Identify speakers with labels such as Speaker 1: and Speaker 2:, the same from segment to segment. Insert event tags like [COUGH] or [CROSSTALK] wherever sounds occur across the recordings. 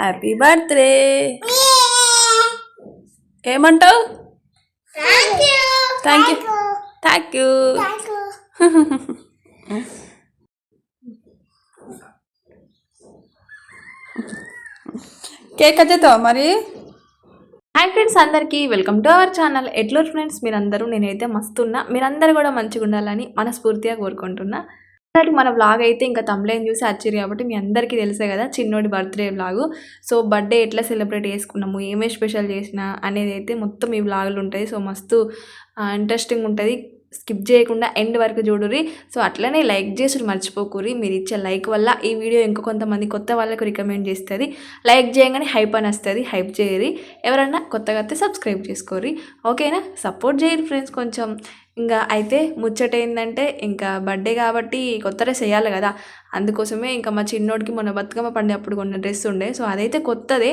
Speaker 1: Happy birthday ఏమంటావు? Thank you thank you cake వచ్చేతావా మరి? Hi friends అందరికీ వెల్కమ్ టు అవర్ ఛానల్ ఎట్లూరు friends మీరందరూ నేనైతే మస్తున్నా. మీరందరూ కూడా మంచిగా ఉండాలని మనస్ఫూర్తిగా కోరుకుంటున్నా. ఇలాంటి మన వ్లాగ్ అయితే ఇంకా తమ్లేని చూసి వచ్చారు కాబట్టి మీ అందరికీ తెలుసే కదా చిన్నోడి బర్త్డే వ్లాగు సో బర్త్డే ఎట్లా సెలబ్రేట్ చేసుకున్నాము ఏమే స్పెషల్ చేసినా అనేది అయితే మొత్తం ఈ వ్లాగులు ఉంటాయి సో మస్తు ఇంట్రెస్టింగ్ ఉంటుంది. స్కిప్ చేయకుండా ఎండ్ వరకు చూడుర్రి. సో అట్లనే లైక్ చేసుడు మర్చిపోకూరి మీరు ఇచ్చే లైక్ వల్ల ఈ వీడియో ఇంకో కొంతమంది కొత్త వాళ్ళకు రికమెండ్ చేస్తుంది. లైక్ చేయగానే హైప్ అని వస్తుంది. హైప్ చేయరి ఎవరన్నా కొత్తగా వస్తే సబ్స్క్రైబ్ చేసుకోరి ఓకేనా? సపోర్ట్ చేయరు ఫ్రెండ్స్ కొంచెం. ఇంకా అయితే ముచ్చట ఏంటంటే ఇంకా బర్త్డే కాబట్టి కొత్త డ్రెస్ వేయాలి కదా. అందుకోసమే ఇంకా మా చిన్నోడికి మొన్న బతుకమ్మ పండే అప్పుడు కొన్న డ్రెస్ ఉండే. సో అదైతే కొత్తదే.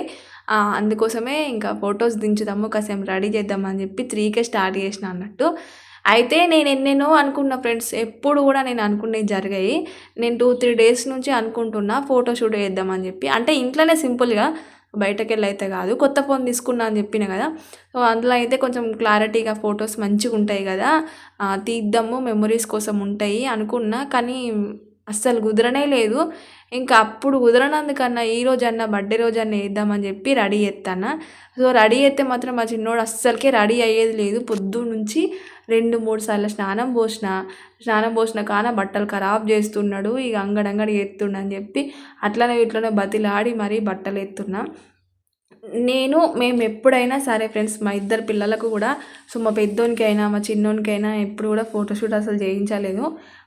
Speaker 1: అందుకోసమే ఇంకా ఫొటోస్ దించుదాము. కాసేపు రెడీ చేద్దామని చెప్పి త్రీకే స్టార్ట్ చేసిన అన్నట్టు. అయితే నేను ఎన్నెన్నో అనుకున్న ఫ్రెండ్స్ ఎప్పుడు కూడా నేను అనుకునేవి జరిగాయి. నేను టూ త్రీ డేస్ నుంచి అనుకుంటున్నా ఫోటో షూట్ చెప్పి. అంటే ఇంట్లోనే సింపుల్గా బయటకు వెళ్ళి అయితే కాదు కొత్త ఫోన్ తీసుకున్నా అని చెప్పిన కదా. సో అందులో అయితే కొంచెం క్లారిటీగా ఫొటోస్ మంచిగా ఉంటాయి కదా. తీద్దాము మెమొరీస్ కోసం ఉంటాయి అనుకున్నా. కానీ అస్సలు కుదరనే లేదు. ఇంకా అప్పుడు కుదరనందుకన్నా ఈ రోజు బర్త్డే రోజన్నా వేద్దామని చెప్పి రెడీ చేస్తాను సో రెడీ అయితే మాత్రం మా చిన్నోడు అస్సలకే రెడీ అయ్యేది లేదు. పొద్దు నుంచి రెండు మూడు సార్లు స్నానం పోసిన స్నానం పోసిన కాన బట్టలు ఖరాబ్ చేస్తున్నాడు. ఇక అంగడంగడి ఎత్తుండని చెప్పి అట్లనే ఇట్లనే బతిలాడి మరీ బట్టలు ఎత్తున్నా. నేను మేము ఎప్పుడైనా సరే ఫ్రెండ్స్ మా ఇద్దరు పిల్లలకు కూడా సో మా పెద్దోనికైనా మా చిన్నోనికైనా ఎప్పుడు కూడా ఫోటోషూట్ అసలు చేయించలేదు.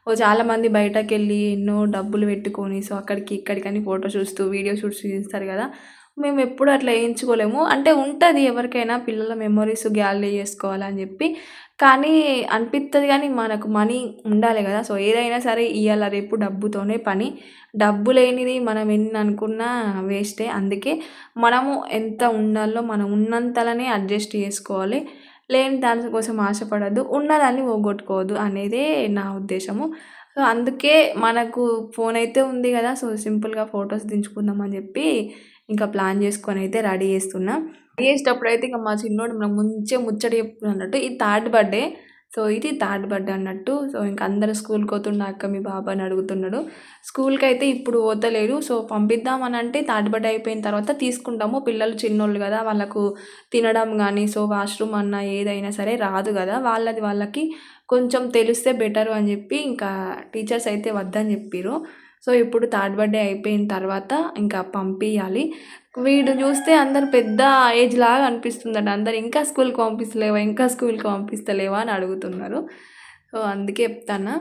Speaker 1: ఓ చాలామంది బయటకు వెళ్ళి ఎన్నో డబ్బులు పెట్టుకొని సో అక్కడికి ఇక్కడికని ఫోటో చూస్తూ వీడియో షూట్స్ చేస్తారు కదా. మేము ఎప్పుడు అట్లా వేయించుకోలేము అంటే ఉంటుంది ఎవరికైనా పిల్లల మెమొరీస్ గ్యాలరీ చేసుకోవాలని చెప్పి. కానీ అనిపిస్తుంది కానీ మనకు మనీ ఉండాలి కదా. సో ఏదైనా సరే ఇవాళ రేపు డబ్బుతోనే పని. డబ్బు లేనిది మనం ఎన్ని అనుకున్నా వేస్టే. అందుకే మనము ఎంత ఉండాలో మనం ఉన్నంతలనే అడ్జస్ట్ చేసుకోవాలి. లేని దానికోసం ఆశపడద్దు ఉన్నదాన్ని పోగొట్టుకోవద్దు అనేదే నా ఉద్దేశము. సో అందుకే మనకు ఫోన్ అయితే ఉంది కదా సో సింపుల్గా ఫొటోస్ దించుకుందాం అని చెప్పి ఇంకా ప్లాన్ చేసుకొని అయితే రెడీ చేస్తున్నా. రెడీ చేసేటప్పుడు అయితే ఇంకా మా చిన్నోడు మనకు ముంచే ముచ్చట చెప్పుకున్నట్టు అన్నట్టు థర్డ్ బర్త్డే సో ఇది థర్డ్ బర్త్డే అన్నట్టు. సో ఇంక అందరూ స్కూల్కి పోతుండ అక్క మీ బాబా అని అడుగుతున్నాడు. స్కూల్కి అయితే ఇప్పుడు పోతలేరు. సో పంపిద్దామని అంటే థర్డ్ బర్త్డే అయిపోయిన తర్వాత తీసుకుంటాము. పిల్లలు చిన్నోళ్ళు కదా వాళ్ళకు తినడం కానీ సో వాష్రూమ్ అన్నా ఏదైనా సరే రాదు కదా. వాళ్ళది వాళ్ళకి కొంచెం తెలిస్తే బెటర్ అని చెప్పి ఇంకా టీచర్స్ అయితే వద్దని చెప్పారు సో ఇప్పుడు థర్డ్ బర్త్డే అయిపోయిన తర్వాత ఇంకా పంపించాలి వీడు చూస్తే అందరు పెద్ద ఏజ్ లాగా అనిపిస్తుందట. అందరు ఇంకా స్కూల్కి పంపిస్తలేవా? ఇంకా స్కూల్కి పంపిస్తలేవా అని అడుగుతున్నారు. సో అందుకే చెప్తాను?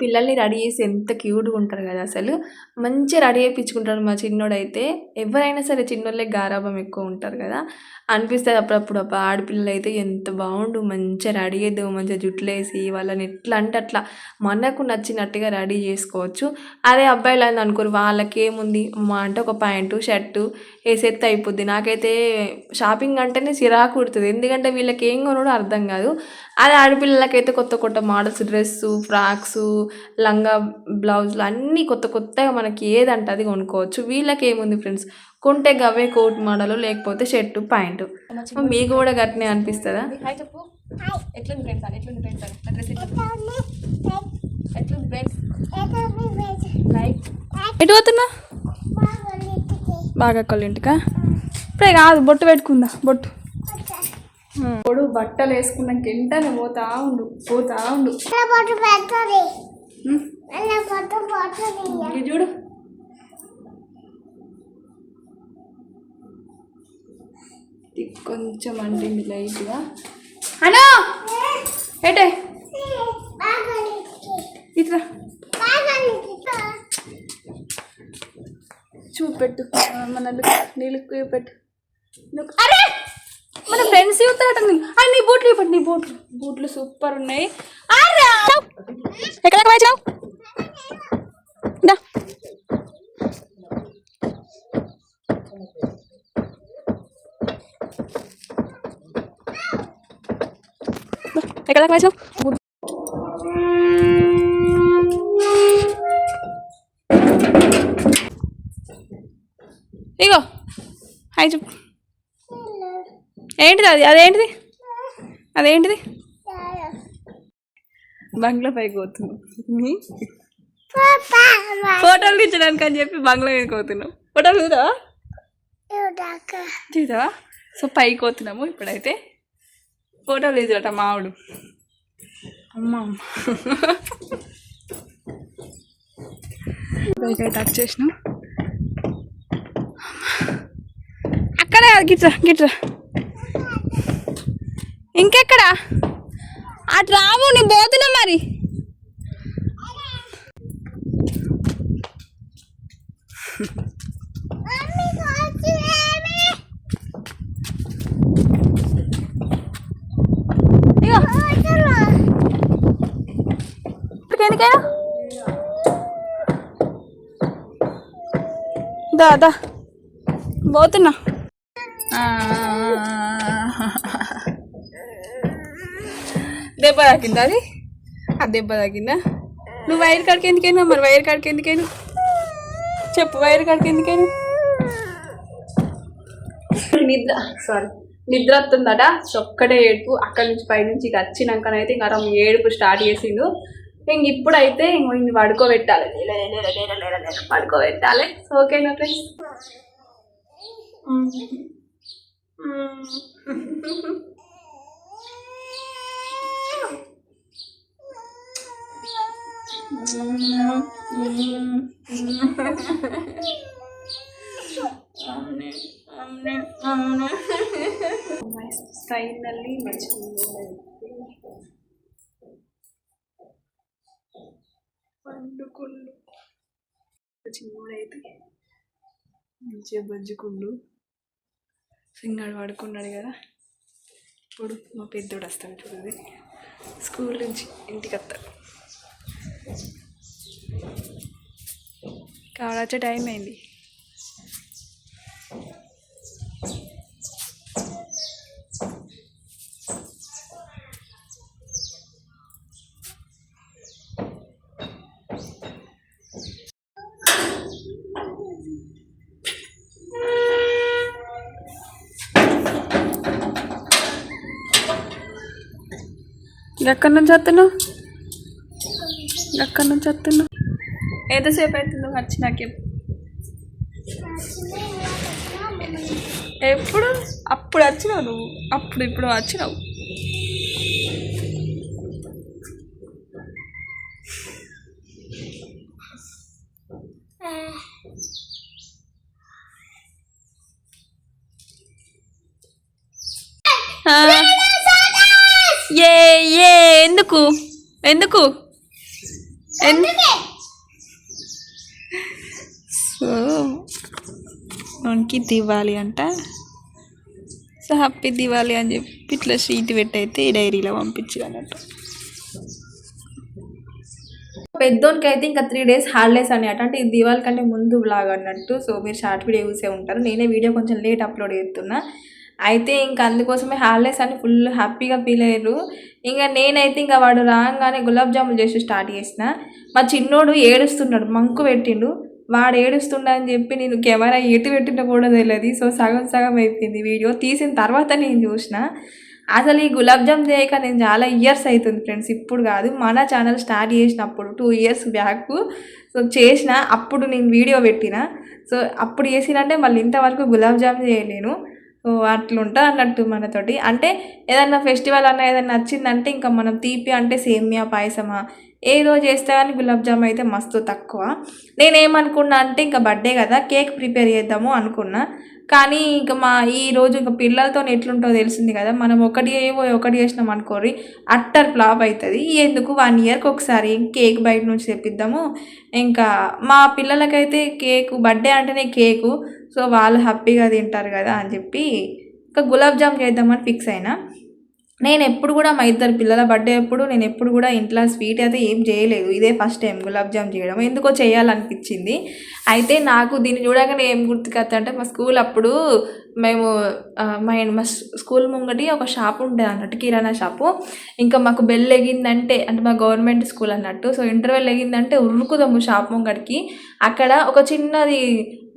Speaker 1: పిల్లల్ని రెడీ చేసి ఎంత క్యూట్గా ఉంటారు కదా అసలు. మంచిగా రెడీ అయిపించుకుంటారు మా చిన్నోడైతే. ఎవరైనా సరే చిన్నోళ్ళే గారాబం ఎక్కువ ఉంటారు కదా. అనిపిస్తుంది అప్పుడప్పుడు అప్ప ఆడపిల్లలు అయితే ఎంత బాగుండు మంచిగా రెడీ చేద్దాం మంచిగా జుట్లు వేసి వాళ్ళని ఎట్లా అంటే అట్లా మనకు నచ్చినట్టుగా రెడీ చేసుకోవచ్చు. అదే అబ్బాయిలు అని అనుకోరు వాళ్ళకి ఏముంది మా అంటే ఒక ప్యాంటు షర్టు వేసేస్తే అయిపోద్ది. నాకైతే షాపింగ్ అంటేనే చిరాకు కుడుతుంది ఎందుకంటే వీళ్ళకి ఏం కొనడో అర్థం కాదు. అదే ఆడపిల్లలకైతే కొత్త కొత్త మోడల్స్ డ్రెస్సు ఫ్రాక్స్ లంగా బ్లౌజులు అన్నీ కొత్త కొత్తగా మనకి ఏదంటే అది కొనుక్కోవచ్చు. వీళ్ళకి ఏముంది ఫ్రెండ్స్? కొంటే గవే కోట్ మోడల్ లేకపోతే షర్టు ప్యాంటు. మీకు కూడా గట్నే అనిపిస్తుందా?
Speaker 2: ఎట్లుంది ఫ్రెండ్స్ ఎట్లుంది ఫ్రెండ్స్ ఎట్లుంది? ఫ్రెండ్స్
Speaker 1: ఎటు పోతున్నా బాగా కొల్లింటికా ఇప్పుడే కాదు బొట్టు పెట్టుకుందా? బొట్టు. పొడు బట్టలు వేసుకున్నాక వెంటనే పోతా ఉండు పోతా ఉండు. చూడు. కొంచెం అంటింది లైట్గా. అనా ఏటే? ఇట్లా చూపెట్టు. మన లుక్- నీ లుక్ చూపెట్టు. లుక్. అరే! మన ఫ్రెండ్స్ చూస్తారు నీ ఆ, నీ బూట్లు చూపెట్టు నీ బూట్లు. బూట్లు సూపర్ ఉన్నాయి. ఎక్కడ వాయించావు ఎక్కడ వాయించావు ఇగో. హాయ్ చెప్పు. ఏంటిది అది? అదేంటిది? అదేంటిది? బంగ్లా పైకి పోతున్నాం. ఫోటోలు తీర్చడానికి అని చెప్పి బంగ్లా మీదకి పోతున్నాం. ఫోటోలు చూద్దావా చూద్దావా సో పైకి పోతున్నాము ఇప్పుడైతే. ఫోటోలు తీసాడట మావుడు. అమ్మ అమ్మ పైకి టచ్ చేసినాం. అక్కడే కాదు గిట్రా గిట్రా. ఇంకెక్కడ? అటు రావు నీ పోతున్నా మరి. ఎందుకైనా దా దా. పోతున్నా. దెబ్బ తాకిందా అది? ఆ దెబ్బ తాకిందా? నువ్వు వైర్ కాడికి ఎందుకైనా మరి? వైర్ కాడికి ఎందుకైనా చెప్పు వైర్ కాడికి ఎందుకైనా నిద్ర సారీ నిద్ర వస్తుందట. ఒక్కటే ఏడుపు. అక్కడి నుంచి పైనుంచి ఇక వచ్చినాకనైతే ఇంకా అతను ఏడుపు స్టార్ట్ చేసిండు. ఇంక ఇప్పుడైతే ఇంక ఇన్ని పడుకోబెట్టాలి. పడుకోబెట్టాలి. ఓకేనా ఫ్రెండ్స్ [LAUGHS] ఫైనల్లీ పండుకుండు చిన్నోడైతే మంచిగా బజ్జుకుండు. సింగాడు పడుకున్నాడు కదా. ఇప్పుడు మా పెద్దోడు వస్తాడు చూడండి. స్కూల్ నుంచి ఇంటికి వస్తాడు. కావడాచే టైం అయింది ఎక్కడి నుంచి వస్తున్నావు ఎక్కడి నుంచి వస్తున్నావు ఎంతసేపు అవుతుందో వచ్చి నాకు. ఎప్పుడు? అప్పుడు వచ్చినావు నువ్వు. అప్పుడు ఇప్పుడు వచ్చినావు. ఏ ఏ ఎందుకు? ఎందుకు? సో మనకి దివాలి అంట. సో హ్యాపీ దివాలి అని చెప్పి ఇట్లా షీట్ పెట్టయితే ఈ డైరీలో పంపించి అన్నట్టు పెద్దోనికి అయితే ఇంకా త్రీ డేస్ హాలిడేస్ అని అట. అంటే ఇది దివాళి కంటే ముందు బ్లాగ్ అన్నట్టు. సో మీరు షార్ట్ వీడియో చూసే ఉంటారు. నేనే వీడియో కొంచెం లేట్ అప్లోడ్ చేస్తున్నా. అయితే ఇంకా అందుకోసమే హాలిడేస్ అని ఫుల్ హ్యాపీగా ఫీల్ అయ్యారు. ఇంకా నేనైతే ఇంకా వాడు రాగానే గులాబ్ జాములు చేసి స్టార్ట్ చేసిన. మా చిన్నోడు ఏడుస్తున్నాడు మంకు పెట్టిండు. వాడు ఏడుస్తుండ అని చెప్పి నేను కెమెరా ఎటు పెట్టినా కూడా తెలియదు. సో సగం సగం అయిపోయింది వీడియో. తీసిన తర్వాత నేను చూసిన. అసలు ఈ గులాబ్ జామ్ చేయక నేను చాలా ఇయర్స్ అవుతుంది ఫ్రెండ్స్. ఇప్పుడు కాదు మన ఛానల్ స్టార్ట్ చేసినప్పుడు టూ ఇయర్స్ బ్యాక్ సో చేసిన అప్పుడు నేను వీడియో పెట్టిన. సో అప్పుడు చేసినంటే మళ్ళీ ఇంతవరకు గులాబ్ జామ్ చేయలేను. అట్లుంటుంది అన్నట్టు మనతోటి. అంటే ఏదన్నా ఫెస్టివల్ అన్న ఏదైనా నచ్చిందంటే ఇంకా మనం తీపి అంటే సేమియా పాయసమా ఏదో చేస్తే కానీ గులాబ్ జామ్ అయితే మస్తు తక్కువ. నేనేమనుకున్నా అంటే ఇంకా బర్త్డే కదా కేక్ ప్రిపేర్ చేద్దాము అనుకున్నా. కానీ ఇక మా ఈ రోజు ఇంకా పిల్లలతో ఎట్లుంటుందో తెలిసింది కదా మనం ఒకటి ఏవో ఒకటి చేసినాం అనుకోరి అట్టర్ ఫ్లాప్ అవుతుంది ఎందుకు వన్ ఇయర్కి ఒకసారి కేక్ బయట నుంచి తెప్పిద్దాము. ఇంకా మా పిల్లలకైతే కేకు బర్త్డే అంటేనే కేకు సో వాళ్ళు హ్యాపీగా తింటారు కదా అని చెప్పి ఇంకా గులాబ్ జామ్ చేద్దామని ఫిక్స్ అయినా. నేను ఎప్పుడు కూడా మా ఇద్దరు పిల్లల బర్త్డే అప్పుడు నేను ఎప్పుడు కూడా ఇంట్లో స్వీట్ అయితే ఏం చేయలేదు. ఇదే ఫస్ట్ టైం గులాబ్ జామ్ చేయడం. ఎందుకో చేయాలనిపించింది. అయితే నాకు దీన్ని చూడగానే ఏం గుర్తుకొస్తా అంటే మా స్కూల్ అప్పుడు మేము మా మా స్కూల్ ముంగటి ఒక షాప్ ఉంటుంది అన్నట్టు కిరాణా షాపు ఇంకా మాకు బెల్ ఎగిందంటే అంటే మా గవర్నమెంట్ స్కూల్ అన్నట్టు. సో ఇంటర్వెల్ ఎగిందంటే ఉరుకుదాము షాప్ ముంగడికి అక్కడ ఒక చిన్నది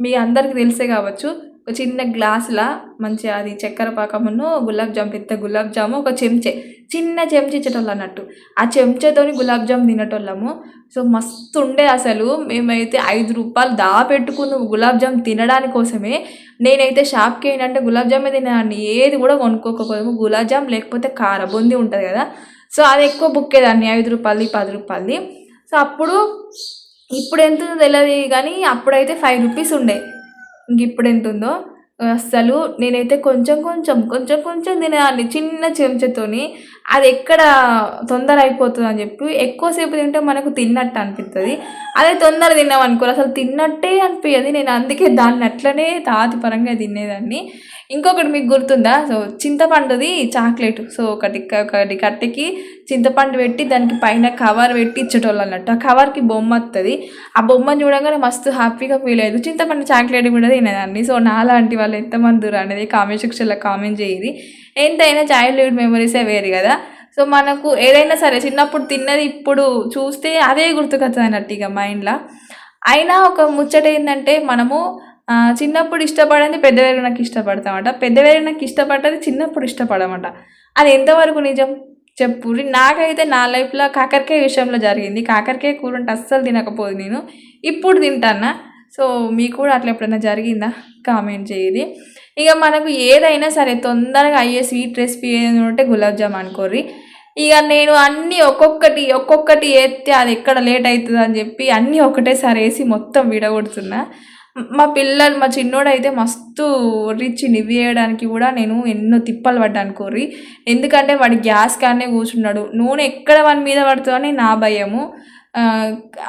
Speaker 1: మీ అందరికి తెలిసే కావచ్చు. ఒక చిన్న గ్లాసులా మంచిగా అది చక్కెర పాకమును గులాబ్ జామ్ పెద్ద గులాబ్ జాము ఒక చెంచే చిన్న చెంచా ఇచ్చేటోళ్ళు అన్నట్టు. ఆ చెంచాతోని గులాబ్ జామ్ తినేటోళ్ళము. సో మస్తు ఉండే అసలు. మేమైతే ఐదు రూపాయలు దాపెట్టుకున్నాము గులాబ్ జామ్ తినడానికి కోసమే. నేనైతే షాప్కి ఏంటంటే గులాబ్ జామే తినేదాన్ని. ఏది కూడా కొనుక్కోకపోయాము గులాబ్ జామ్ లేకపోతే కార బూందీ ఉంటుంది కదా. సో అది ఎక్కువ బుక్కేదాన్ని ఐదు రూపాయలది పది రూపాయలది. సో అప్పుడు ఇప్పుడు ఎంత ఉందో తెలియదు కానీ అప్పుడైతే ఫైవ్ రూపీస్ ఉండే. ఇంక ఇప్పుడు ఎంత ఉందో అసలు నేనైతే కొంచెం కొంచెం కొంచెం కొంచెం తినేదాన్ని చిన్న చెంచాతోని. అది ఎక్కడ తొందర అయిపోతుంది అని చెప్పి ఎక్కువసేపు తింటే మనకు తిన్నట్టు అనిపిస్తుంది అదే తొందర తిన్నాం అనుకో అసలు తిన్నట్టే అనిపించదు నేను అందుకే దాన్ని అట్లనే తాతి పరంగా తినేదాన్ని. ఇంకొకటి మీకు గుర్తుందా? So చింతపండుది chocolate. సో ఒకటి ఒకటి కట్టెకి చింతపండు పెట్టి దానికి పైన కవర్ పెట్టి ఇచ్చేటోళ్ళు అన్నట్టు. ఆ కవర్కి బొమ్మ వస్తుంది ఆ బొమ్మను చూడగానే మస్తు హ్యాపీగా ఫీల్ అయ్యేది. చింతపండు చాక్లెట్ కూడా తినేదాన్ని సో నాలాంటి వాళ్ళు ఎంతమంది దూరం అనేది కామెంట్ సెక్షన్లో కామెంట్ చేయది ఎంతైనా చైల్డ్హుడ్ మెమరీసే వేరు కదా. సో మనకు ఏదైనా సరే చిన్నప్పుడు తిన్నది ఇప్పుడు చూస్తే అదే గుర్తుకొస్తుంది అన్నట్టు ఇక మైండ్లో అయినా ఒక ముచ్చట ఏంటంటే మనము చిన్నప్పుడు ఇష్టపడింది పెద్ద నాకు ఇష్టపడతామట. పెద్ద నాకు ఇష్టపడ్డది చిన్నప్పుడు ఇష్టపడమట. అది ఎంతవరకు నిజం? చెప్పు. నాకైతే నా లైఫ్లో కాకరకాయ విషయంలో జరిగింది. కాకరకాయ కూర అంటే అస్సలు తినకపోదు నేను. ఇప్పుడు తింటానా? సో మీకు కూడా అట్లా ఎప్పుడైనా జరిగిందా? కామెంట్ చేయది ఇక మనకు ఏదైనా సరే తొందరగా అయ్యే స్వీట్ రెసిపీ ఏదైనా ఉంటే గులాబ్ జామ్ అనుకోర్రి. ఇక నేను అన్నీ ఒక్కొక్కటి ఒక్కొక్కటి వేస్తే అది ఎక్కడ లేట్ అవుతుంది అని చెప్పి అన్నీ ఒకటేసారి వేసి మొత్తం విడగొడుతున్నా. మా పిల్లలు మా చిన్నోడైతే మస్తు రిచ్ నివ్వి వేయడానికి కూడా నేను ఎన్నో తిప్పలు పడ్డాను కోరి. ఎందుకంటే వాడి గ్యాస్ కానే కూర్చున్నాడు. నూనె ఎక్కడ వాని మీద పడుతుందని నా భయము.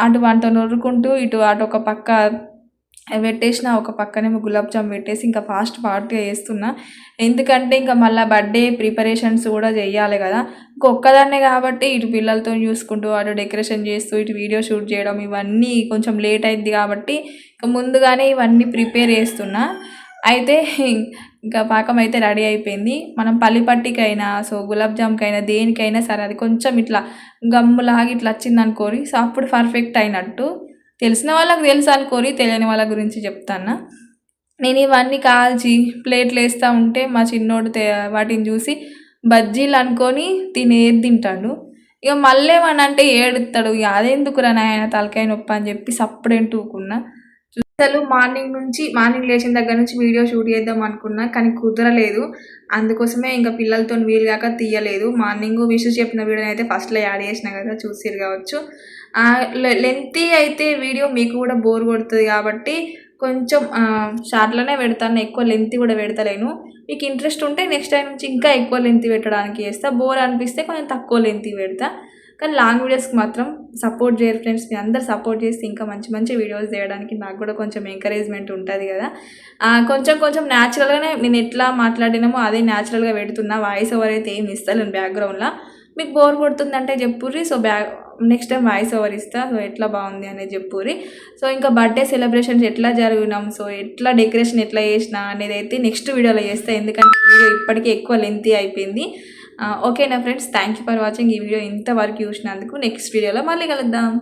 Speaker 1: అటు వాటితో నొరుకుంటూ ఇటు అటు ఒక పక్క పెట్టేసిన ఒక పక్కనేమో గులాబ్ జామ్ పెట్టేసి ఇంకా ఫాస్ట్ ఫాస్ట్గా చేస్తున్నా. ఎందుకంటే ఇంకా మళ్ళీ బర్త్డే ప్రిపరేషన్స్ కూడా చేయాలి కదా. ఇంకొక్కదాన్నే కాబట్టి ఇటు పిల్లలతో చూసుకుంటూ అటు డెకరేషన్ చేస్తూ ఇటు వీడియో షూట్ చేయడం ఇవన్నీ కొంచెం లేట్ అయింది కాబట్టి ఇంకా ముందుగానే ఇవన్నీ ప్రిపేర్ చేస్తున్నా. అయితే ఇంకా పాకం అయితే రెడీ అయిపోయింది. మనం పల్లిపట్టికైనా సో గులాబ్ జామ్కైనా దేనికైనా సరే అది కొంచెం ఇట్లా గమ్ములాగా ఇట్లా వచ్చిందనుకోరి సో అప్పుడు పర్ఫెక్ట్ అయినట్టు. తెలిసిన వాళ్ళకి తెలుసు అనుకోరి తెలియని వాళ్ళ గురించి చెప్తాను? నేను ఇవన్నీ కాల్చి ప్లేట్లు వేస్తూ ఉంటే మా చిన్నోడు వాటిని చూసి బజ్జీలు అనుకొని తినేది తింటాడు. ఇక మళ్ళీ ఏమన్నా అంటే ఏడుస్తాడు ఇక అదెందుకురా నాయన తలకాయ నొప్పి అని చెప్పి సప్పుడేంటి ఊకున్నా అసలు మార్నింగ్ నుంచి మార్నింగ్ లేచిన దగ్గర నుంచి వీడియో షూట్ చేద్దాం అనుకున్నా కానీ కుదరలేదు. అందుకోసమే ఇంకా పిల్లలతో వీలు కాక తీయలేదు. మార్నింగ్ విషు చెప్పిన వీడియో అయితే ఫస్ట్లో యాడ్ చేసిన కదా చూసిరు కావచ్చు. లెంతీ అయితే వీడియో మీకు కూడా బోర్ కొడుతుంది కాబట్టి కొంచెం షార్ట్లోనే పెడతాను ఎక్కువ లెంత్ కూడా పెడతలేను. మీకు ఇంట్రెస్ట్ ఉంటే నెక్స్ట్ టైం నుంచి ఇంకా ఎక్కువ లెంత్ పెట్టడానికి చేస్తా. బోర్ అనిపిస్తే కొంచెం తక్కువ లెంత్ పెడతా. కానీ లాంగ్ వీడియోస్కి మాత్రం సపోర్ట్ చేయరు ఫ్రెండ్స్. మీ అందరు సపోర్ట్ చేస్తే ఇంకా మంచి మంచి వీడియోస్ చేయడానికి నాకు కూడా కొంచెం ఎంకరేజ్మెంట్ ఉంటుంది కదా. కొంచెం కొంచెం న్యాచురల్గానే నేను ఎట్లా మాట్లాడినామో అదే న్యాచురల్గా పెడుతున్నా. వాయిస్ ఓవర్ అయితే ఏమి ఇస్తాను బ్యాక్గ్రౌండ్లో మీకు బోర్ కొడుతుందంటే చెప్పుర్రి. So back next time voice over ఇస్తా. సో ఎట్లా బాగుంది అనేది చెప్పుర్రి. సో ఇంకా బర్త్డే సెలబ్రేషన్స్ ఎట్లా జరిగినాం? సో ఎట్లా డెకరేషన్ ఎట్లా చేసిన అనేది అయితే నెక్స్ట్ వీడియోలో చేస్తా. ఎందుకంటే వీడియో ఇప్పటికీ ఎక్కువ లెంతీ అయిపోయింది. ఓకేనా friends thank you for watching ఈ వీడియో ఇంతవరకు చూసినందుకు. నెక్స్ట్ వీడియోలో మళ్ళీ కలుద్దాం.